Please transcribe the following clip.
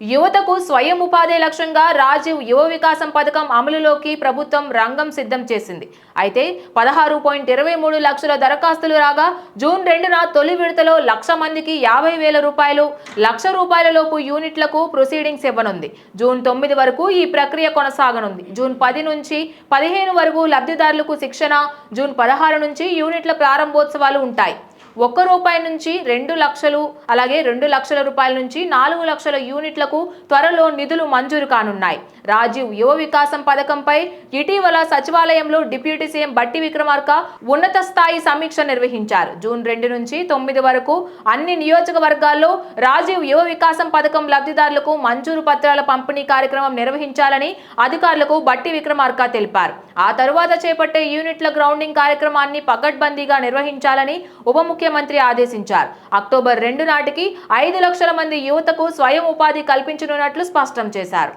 యువతకు స్వయం ఉపాధి లక్ష్యంగా రాజీవ్ యువ వికాసం పథకం అమలులోకి ప్రభుత్వం రంగం సిద్ధం చేసింది. అయితే పదహారు పాయింట్ ఇరవై మూడు లక్షల దరఖాస్తులు రాగా జూన్ రెండున తొలి విడతలో లక్ష మందికి యాభై వేల రూపాయలు లక్ష రూపాయల లోపు యూనిట్లకు ప్రొసీడింగ్స్ ఇవ్వనుంది. జూన్ తొమ్మిది వరకు ఈ ప్రక్రియ కొనసాగనుంది. జూన్ పది నుంచి పదిహేను వరకు లబ్ధిదారులకు శిక్షణ జూన్ పదహారు నుంచి యూనిట్ల ప్రారంభోత్సవాలు ఉంటాయి. ఒక్క రూపాయి నుంచి రెండు లక్షలు అలాగే రెండు లక్షల రూపాయల నుంచి నాలుగు లక్షల యూనిట్లకు త్వరలో నిధులు మంజూరు కానున్నాయి. రాజీవ్ యువ వికాసం పథకంపై ఇటీవల సచివాలయంలో డిప్యూటీ సీఎం బట్టి విక్రమార్క ఉన్నత స్థాయి సమీక్ష నిర్వహించారు. జూన్ రెండు నుంచి తొమ్మిది వరకు అన్ని నియోజకవర్గాల్లో రాజీవ్ యువ వికాసం పథకం లబ్ధిదారులకు మంజూరు పత్రాల పంపిణీ కార్యక్రమం నిర్వహించాలని అధికారులకు బట్టి విక్రమార్క తెలిపారు. ఆ తరువాత చేపట్టే యూనిట్ల గ్రౌండింగ్ కార్యక్రమాన్ని పకడ్బందీగా నిర్వహించాలని ఉప ముఖ్యమంత్రి ఆదేశించారు. అక్టోబర్ రెండు నాటికి ఐదు లక్షల మంది యువతకు స్వయం ఉపాధి కల్పించనున్నట్లు స్పష్టం చేశారు.